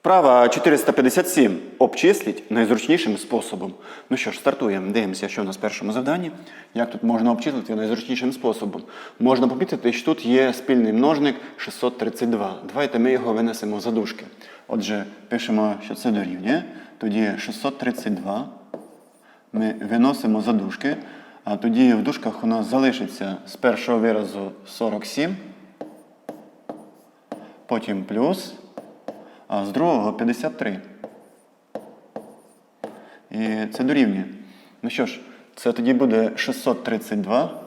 Вправа 457. Обчисліть найзручнішим способом. Ну що ж, стартуємо. Дивимося, що у нас в першому завданні. Як тут можна обчислити найзручнішим способом? Можна помітити, що тут є спільний множник 632. Давайте ми його винесемо за дужки. Отже, пишемо, що це дорівнює. Тоді 632 ми виносимо за дужки. А тоді в дужках у нас залишиться з першого виразу 47, потім плюс, а з другого 53. І це дорівнює. Ну що ж, це тоді буде 632,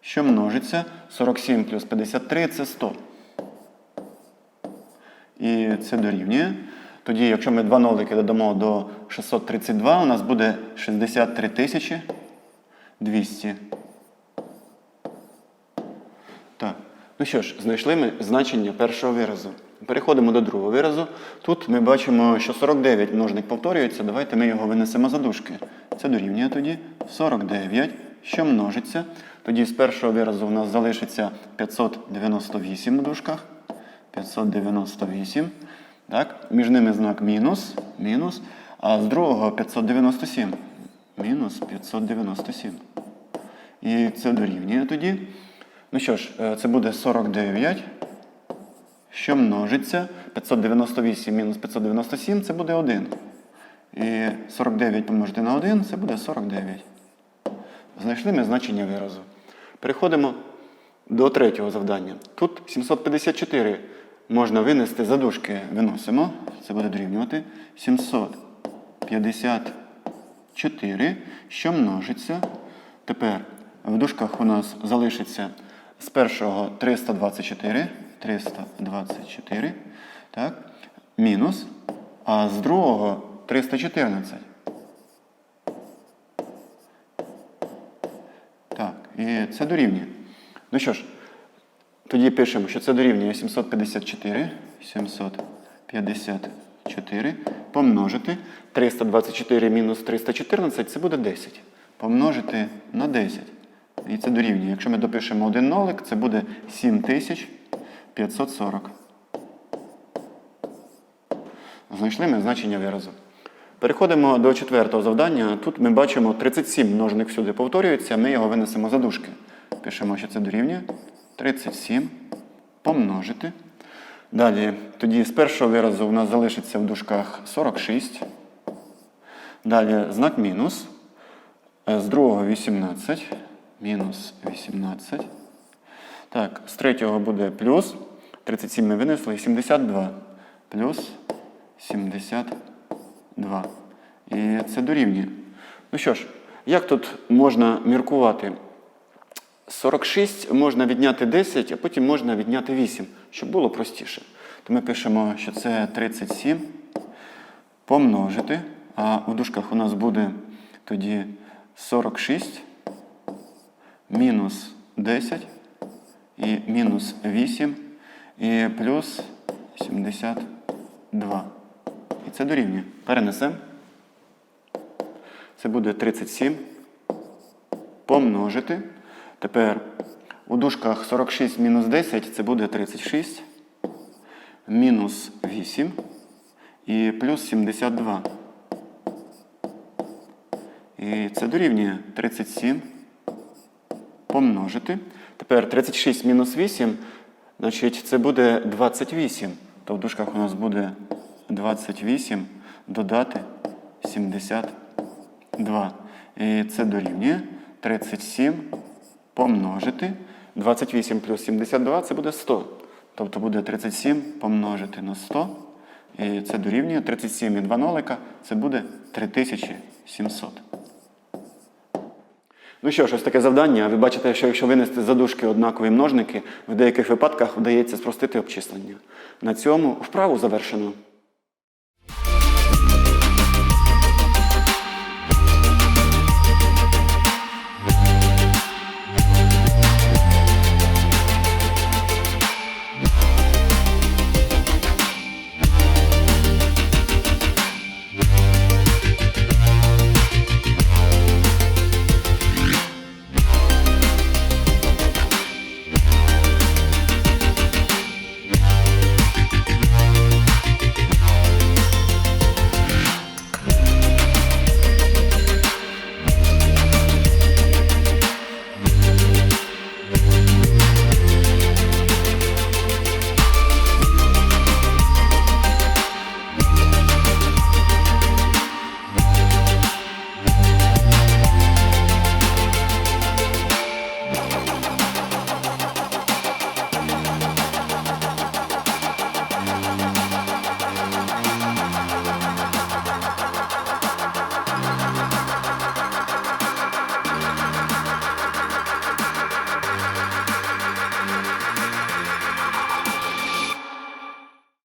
що множиться. 47 плюс 53 це 100. І це дорівнює. Тоді, якщо ми два нолики додамо до 632, у нас буде 63 тисячі 200. Так. Ну що ж, знайшли ми значення першого виразу. Переходимо до другого виразу. Тут ми бачимо, що 49 множник повторюється. Давайте ми його винесемо за дужки. Це дорівнює тоді 49, що множиться. Тоді з першого виразу у нас залишиться 598 у дужках. 598. Так? Між ними знак мінус, мінус. А з другого 597. Мінус 597. І це дорівнює тоді. Ну що ж, е, це буде 49, що множиться. 598 мінус 597 це буде 1. І 49 помножити на 1 це буде 49. Знайшли ми значення виразу. Переходимо до третього завдання. Тут 754 можна винести за дужки. Виносимо. Це буде дорівнювати 754, що множиться. Тепер в дужках у нас залишиться з першого 324. 324. Так? Мінус. А з другого 314. Так, і це дорівнює. Ну що ж, тоді пишемо, що це дорівнює 754. 754 помножити. 324 мінус 314 це буде 10. Помножити на 10. І це дорівнює. Якщо ми допишемо один нолик, це буде 7540. Знайшли ми значення виразу. Переходимо до четвертого завдання. Тут ми бачимо 37 множник всюди повторюється, ми його винесемо за дужки. Пишемо, що це дорівнює. 37 помножити. Далі, тоді з першого виразу у нас залишиться в дужках 46. Далі знак мінус. Е, З другого 18. Мінус 18. Так, з третього буде плюс. 37 ми винесли. і 72. Плюс 72. І це дорівнює. Ну що ж, як тут можна міркувати? 46 можна відняти 10, а потім можна відняти 8, щоб було простіше. То ми пишемо, що це 37 помножити. А в дужках у нас буде тоді 46 мінус 10 і мінус 8 і плюс 72. І це дорівнює. Перенесемо. Це буде 37 помножити. Тепер у дужках 46 мінус 10 це буде 36. Мінус 8 і плюс 72. І це дорівнює 37 помножити. Тепер 36 мінус 8, значить це буде 28. То в дужках у нас буде 28 додати 72. І це дорівнює 37 помножити. 28 плюс 72 це буде 100. Тобто буде 37 помножити на 100. І це дорівнює 37 і 2 нолика. Це буде 3700. Ну що ж, ось таке завдання. Ви бачите, що якщо винести за дужки однакові множники, в деяких випадках вдається спростити обчислення. На цьому вправу завершено.